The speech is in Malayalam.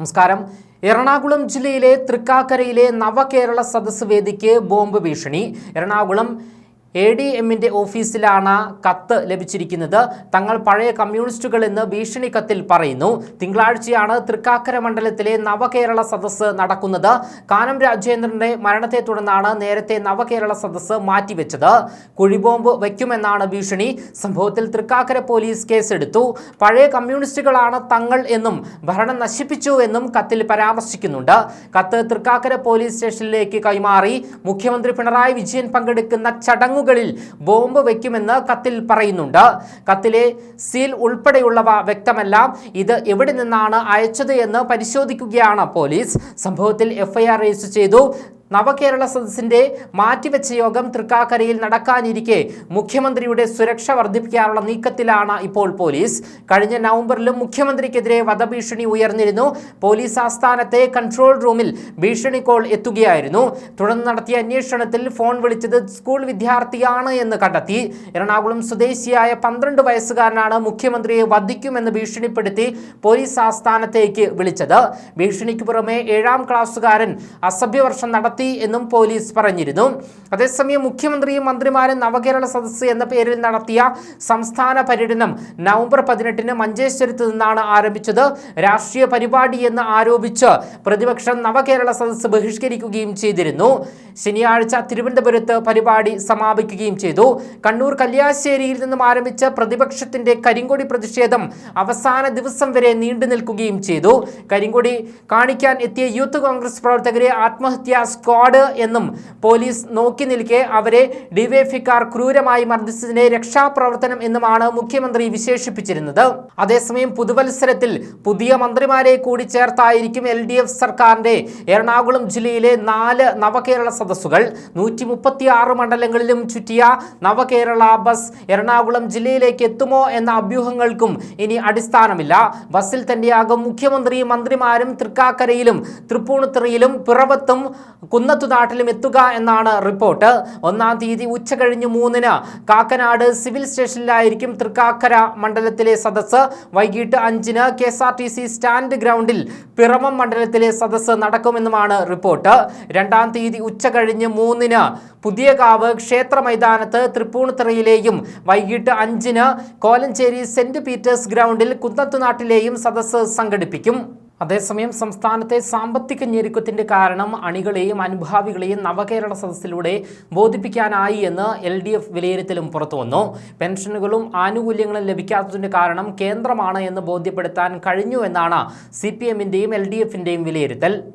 നമസ്കാരം. എറണാകുളം ജില്ലയിലെ തൃക്കാക്കരയിലെ നവകേരള സദസ് വേദിക്ക് ബോംബ് ഭീഷണി. എറണാകുളം എ ഡി എമ്മിന്റെ ഓഫീസിലാണ് കത്ത് ലഭിച്ചിരിക്കുന്നത്. തങ്ങൾ പഴയ കമ്മ്യൂണിസ്റ്റുകൾ എന്ന് ഭീഷണി കത്തിൽ പറയുന്നു. തിങ്കളാഴ്ചയാണ് തൃക്കാക്കര മണ്ഡലത്തിലെ നവകേരള സദസ്സ് നടക്കുന്നത്. കാനം രാജേന്ദ്രന്റെ മരണത്തെ തുടർന്നാണ് നേരത്തെ നവകേരള സദസ്സ് മാറ്റിവെച്ചത്. കുഴിബോംബ് വയ്ക്കുമെന്നാണ് ഭീഷണി. സംഭവത്തിൽ തൃക്കാക്കര പോലീസ് കേസെടുത്തു. പഴയ കമ്മ്യൂണിസ്റ്റുകളാണ് തങ്ങൾ എന്നും ഭരണം നശിപ്പിച്ചു എന്നും കത്തിൽ പരാമർശിക്കുന്നുണ്ട്. കത്ത് തൃക്കാക്കര പോലീസ് സ്റ്റേഷനിലേക്ക് കൈമാറി. മുഖ്യമന്ത്രി പിണറായി വിജയൻ പങ്കെടുക്കുന്ന ചടങ്ങുകളിൽ ബോംബ് വയ്ക്കുമെന്ന് കത്തിൽ പറയുന്നുണ്ട്. കത്തിലെ സീൽ ഉൾപ്പെടെയുള്ളവ വ്യക്തമല്ല. ഇത് എവിടെ നിന്നാണ് അയച്ചത് എന്ന് പരിശോധിക്കുകയാണ് പോലീസ്. സംഭവത്തിൽ എഫ്ഐആർ രജിസ്റ്റർ ചെയ്തു. നവകേരള സദസ്സിന്റെ മാറ്റിവെച്ച യോഗം തൃക്കാക്കരയിൽ നടക്കാനിരിക്കെ മുഖ്യമന്ത്രിയുടെ സുരക്ഷ വർദ്ധിപ്പിക്കാനുള്ള നീക്കത്തിലാണ് ഇപ്പോൾ പോലീസ്. കഴിഞ്ഞ നവംബറിലും മുഖ്യമന്ത്രിക്കെതിരെ വധഭീഷണി ഉയർന്നിരുന്നു. പോലീസ് ആസ്ഥാനത്തെ കൺട്രോൾ റൂമിൽ ഭീഷണി കോൾ എത്തുകയായിരുന്നു. തുടർന്ന് നടത്തിയ അന്വേഷണത്തിൽ ഫോൺ വിളിച്ചത് സ്കൂൾ വിദ്യാർത്ഥിയാണ് എന്ന് കണ്ടെത്തി. എറണാകുളം സ്വദേശിയായ പന്ത്രണ്ട് വയസ്സുകാരനാണ് മുഖ്യമന്ത്രിയെ വധിക്കുമെന്ന് ഭീഷണിപ്പെടുത്തി പോലീസ് ആസ്ഥാനത്തേക്ക് വിളിച്ചത്. ഭീഷണിക്ക് പുറമെ ഏഴാം ക്ലാസ്സുകാരൻ അസഭ്യവർഷം നടത്തി എന്നും പോലീസ് പറഞ്ഞിരുന്നു. അതേസമയം മുഖ്യമന്ത്രിയും മന്ത്രിമാരും നവകേരള സദസ്സ് എന്ന പേരിൽ നടത്തിയ സംസ്ഥാന പര്യടനം നവംബർ പതിനെട്ടിന് മഞ്ചേശ്വരത്ത് നിന്നാണ് ആരംഭിച്ചത്. രാഷ്ട്രീയ പരിപാടി എന്ന് ആരോപിച്ച് പ്രതിപക്ഷം നവകേരള സദസ്സ് ബഹിഷ്കരിക്കുകയും ചെയ്തിരുന്നു. ശനിയാഴ്ച തിരുവനന്തപുരത്ത് പരിപാടി സമാപിക്കുകയും ചെയ്തു. കണ്ണൂർ കല്യാശ്ശേരിയിൽ നിന്നും ആരംഭിച്ച പ്രതിപക്ഷത്തിന്റെ കരിങ്കൊടി പ്രതിഷേധം അവസാന ദിവസം വരെ നീണ്ടു നിൽക്കുകയും ചെയ്തു. കരിങ്കൊടി കാണിക്കാൻ എത്തിയ യൂത്ത് കോൺഗ്രസ് പ്രവർത്തകരെ ആത്മഹത്യാ സ്ക്വാഡ് എന്നും പോലീസ് നോക്കി നിൽക്കെ അവരെ ഡിവൈഫിക്കാർ ക്രൂരമായി മർദ്ദിച്ചതിനെ രക്ഷാപ്രവർത്തനം എന്നുമാണ് മുഖ്യമന്ത്രി വിശേഷിപ്പിച്ചിരുന്നത്. അതേസമയം പുതുവത്സരത്തിൽ പുതിയ മന്ത്രിമാരെ കൂടി ചേർത്തായിരിക്കും എൽ ഡി എഫ് സർക്കാരിന്റെ എറണാകുളം ജില്ലയിലെ നാല് നവകേരള സദസ്സുകൾ. നൂറ്റി മുപ്പത്തി ആറ് മണ്ഡലങ്ങളിലും ചുറ്റിയ നവകേരള ബസ് എറണാകുളം ജില്ലയിലേക്ക് എത്തുമോ എന്ന അഭ്യൂഹങ്ങൾക്കും ഇനി അടിസ്ഥാനമില്ല. ബസ്സിൽ തന്നെയാകും മുഖ്യമന്ത്രിയും മന്ത്രിമാരും തൃക്കാക്കരയിലും തൃപ്പൂണിത്തുറയിലും പിറവത്തും കുന്നത്തുനാട്ടിലും എത്തുക എന്നാണ് റിപ്പോർട്ട്. ഒന്നാം തീയതി ഉച്ച കഴിഞ്ഞ് മൂന്നിന് കാക്കനാട് സിവിൽ സ്റ്റേഷനിലായിരിക്കും തൃക്കാക്കര മണ്ഡലത്തിലെ സദസ്സ്. വൈകിട്ട് അഞ്ചിന് K S R T C stand ഗ്രൗണ്ടിൽ പിറമം മണ്ഡലത്തിലെ സദസ്സ് നടക്കുമെന്നുമാണ് റിപ്പോർട്ട്. രണ്ടാം തീയതി ഉച്ച കഴിഞ്ഞ് മൂന്നിന് പുതിയകാവ് ക്ഷേത്ര മൈതാനത്ത് തൃപ്പൂണിത്തുറയിലെയും വൈകിട്ട് അഞ്ചിന് കോലഞ്ചേരി സെന്റ് പീറ്റേഴ്സ് ഗ്രൗണ്ടിൽ കുന്നത്തുനാട്ടിലെയും സദസ്സ് സംഘടിപ്പിക്കും. അതേസമയം സംസ്ഥാനത്തെ സാമ്പത്തിക ഞെരുക്കത്തിന്റെ കാരണം അണികളെയും അനുഭാവികളെയും നവകേരള സദസ്സിലൂടെ ബോധിപ്പിക്കാനായി എന്ന് എൽ ഡി എഫ് വിലയിരുത്തലും പുറത്തുവന്നു പെൻഷനുകളും ആനുകൂല്യങ്ങളും ലഭിക്കാത്തതിന്റെ കാരണം കേന്ദ്രമാണ് എന്ന് ബോധ്യപ്പെടുത്താൻ കഴിഞ്ഞു എന്നാണ് സി പി എമ്മിന്റെയും എൽ ഡി എഫിന്റെയും വിലയിരുത്തൽ.